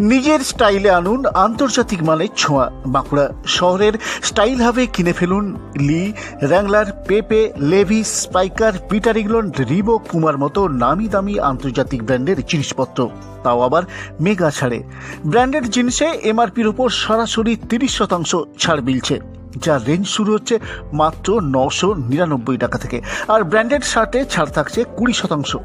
নিজের স্টাইলে আনুন আন্তর্জাতিক মানের ছোঁয়া। বাঁকুড়া শহরের স্টাইল হাবে কিনে ফেলুন Lee, Wrangler, Pepe, Levi, Spykar, Peter England Reebok, পুমার মতো নামি দামি আন্তর্জাতিক ব্র্যান্ডের জিনিসপত্র। তাও আবার মেগা ছাড়ে। ব্র্যান্ডেড জিনিসে এমআরপির উপর সরাসরি তিরিশ শতাংশ ছাড় মিলছে। যার রেঞ্জ শুরু হচ্ছে মাত্র নশো নিরানব্বই টাকা থেকে। আর ব্র্যান্ডেড শার্টে ছাড় থাকছে কুড়ি শতাংশ।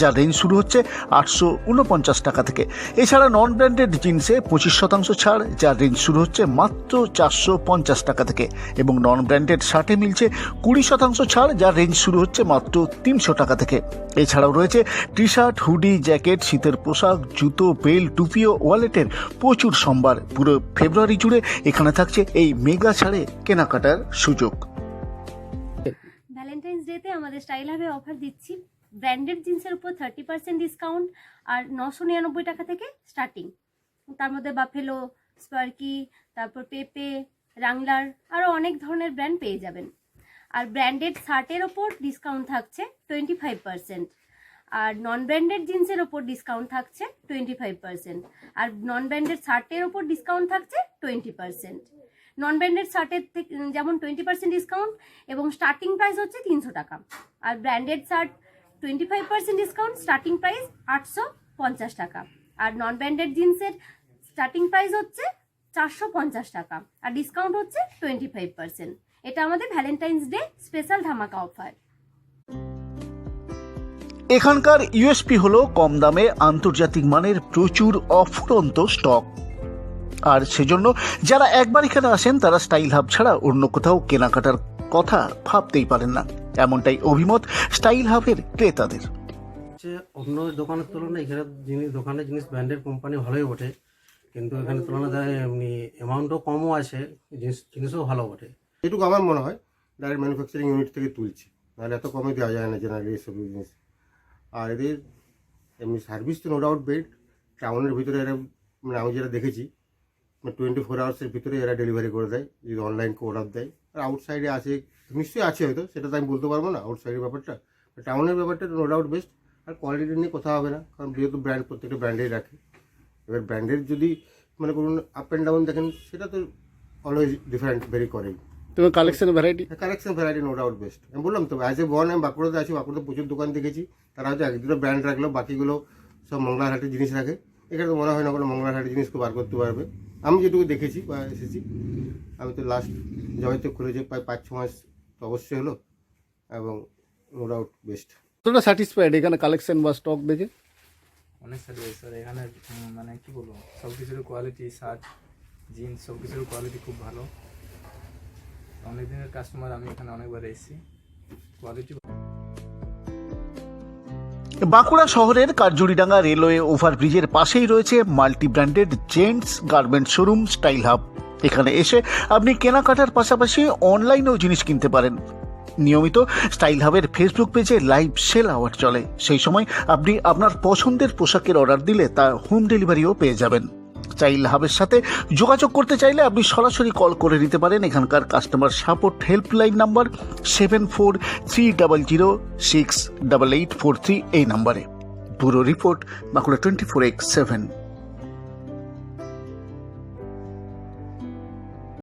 যার রেঞ্জ শুরু হচ্ছে আটশো উনপঞ্চাশ টাকা থেকে। এছাড়া নন ব্র্যান্ডেড জিন্সে পঁচিশ শতাংশ ছাড় যার রেঞ্জ শুরু হচ্ছে মাত্র চারশো পঞ্চাশ টাকা থেকে। এবং নন ব্র্যান্ডেড শার্টে মিলছে কুড়ি শতাংশ ছাড় যার রেঞ্জ শুরু হচ্ছে মাত্র তিনশো টাকা থেকে। এছাড়াও রয়েছে টি শার্ট হুডি, জ্যাকেট, শীতের পোশাক, জুতো বেল টুপি ও ওয়ালেটের প্রচুর সম্ভার। পুরো ফেব্রুয়ারি জুড়ে এখানে থাকছে এই মেগা ছাড়ে কেনাকাটার সুযোগ। ভ্যালেন্টাইন্স ডেতে আমাদের স্টাইল হাবে অফার দিচ্ছি। ব্র্যান্ডেড জিন্সের উপর থার্টি পার্সেন্ট ডিসকাউন্ট আর নশো নিরানব্বই টাকা থেকে স্টার্টিং তার মধ্যে বাফেলো স্পার্কি তারপর পেপে রাংলার আরও অনেক ধরনের ব্র্যান্ড পেয়ে যাবেন। আর ব্র্যান্ডেড শার্টের ওপর ডিসকাউন্ট থাকছে টোয়েন্টি ফাইভ পার্সেন্ট আর নন ব্র্যান্ডেড জিন্সের ওপর ডিসকাউন্ট থাকছে টোয়েন্টি ফাইভ পার্সেন্ট আর নন ব্র্যান্ডেড শার্টের ওপর ডিসকাউন্ট থাকছে টোয়েন্টি পার্সেন্ট নন ব্র্যান্ডেড শার্টের থেকে যেমন টোয়েন্টি পার্সেন্ট ডিসকাউন্ট এবং স্টার্টিং প্রাইস হচ্ছে তিনশো টাকা। আর branded shirt twenty five percent discount starting price আটশো পঞ্চাশ টাকা। আর নন ব্র্যান্ডেড জিন্সের স্টার্টিং প্রাইস হচ্ছে চারশো পঞ্চাশ টাকা। আর ডিসকাউন্ট হচ্ছে টোয়েন্টি ফাইভ পার্সেন্ট এটা আমাদের ভ্যালেন্টাইন্স ডে স্পেশাল ধামাকা অফার এখানকার ইউএসপি হলো কম দামে আন্তর্জাতিক মানের প্রচুর অফুরন্ত স্টক আর সেজন্য যারা একবার এখানে আসেন, তারা স্টাইল হাব ছাড়া অন্য কোথাও কেনাকাটার কথা ভাবতেই পারেন না। এমনটাই অভিমত স্টাইল হাবের ক্রেতাদের। হচ্ছে অন্য দোকানের তুলনায় এখানে জিনিস দোকানের জিনিস ব্র্যান্ডেড কোম্পানি ভালোই ওঠে কিন্তু এখানে তুলনায় এমনি অ্যামাউন্টও কমও আছে জিনিস জিনিসও ভালো ওঠে এটুকু আমার মনে হয় ডাইরেক্ট ম্যানুফ্যাকচারিং ইউনিট থেকে তুলছে। নাহলে এত কমে দেওয়া যায় না জেনারেলি এসব জিনিস আর এদের এমনি সার্ভিস তো নো ডাউট বেড টাউনের ভিতরে এরা মানে আমি যেটা দেখেছি টোয়েন্টি ফোর আওয়ার্সের ভিতরে এরা ডেলিভারি করে দেয় যদি অনলাইন অর্ডার দেয়। আর আউটসাইডে আছে নিশ্চয়ই আছে হয়তো সেটা তো আমি বলতে পারব না আউটসাইডের ব্যাপারটা। টাউনের ব্যাপারটা নো ডাউট বেস্ট আর কোয়ালিটি নিয়ে কথা হবে না কারণ যেহেতু ব্র্যান্ড প্রত্যেকটা ব্র্যান্ডেই রাখে। এবার ব্র্যান্ডের যদি মানে করুন আপ অ্যান্ড ডাউন দেখেন সেটা তো অলওয়েজ ডিফারেন্ট ভেরি করেই। তবে collection variety collection variety no doubt best আমি বললাম তো অ্যাজ এ বন আমি বাঁকুড়াতে আছি বাঁকুড়াতে প্রচুর দোকান দেখেছি। তারা হয়তো এক দুটো ব্র্যান্ড রাখল বাকিগুলো সব মংলার হাটের জিনিস রাখে। এখানে তো মনে হয় না কোনো মংলার হাটের জিনিসকে বার করতে পারবে। আমি যেটুকু দেখেছি বা এসেছি আমি তো লাস্ট যবে তো খুলেছে প্রায় পাঁচ ছ মাস তো অবশ্যই হলো এবং নো ডাউট বেস্ট কতটা স্যাটিসফাইড এখানে কালেকশন বা স্টক দেখে? অনেক স্যার এখানে মানে কি বলব সব কিছুর কোয়ালিটি শার্ট জিন্স সব কিছুর কোয়ালিটি খুব ভালো। অনেক দিনের কাস্টমার আমি এখানে অনেকবার এসেছি। কোয়ালিটি বাঁকুড়া শহরের কারজুরিডাঙ্গা রেলওয়ে ওভারব্রিজের পাশেই রয়েছে multi branded gents garment showroom style hub. এখানে এসে আপনি কেনাকাটার পাশাপাশি অনলাইনেও জিনিস কিনতে পারেন। নিয়মিত স্টাইল হাবের ফেসবুক পেজে লাইভ সেল আওয়ার চলে। সেই সময় আপনি আপনার পছন্দের পোশাকের অর্ডার দিলে তা হোম ডেলিভারিও পেয়ে যাবেন। স্টাইল হাবের সাথে যোগাযোগ করতে চাইলে আপনি সরাসরি কল করে নিতে পারেন। এখানকার customer support helpline number seven four three double zero six double eight four three এই নাম্বারে পুরো report Bankura twenty four X seven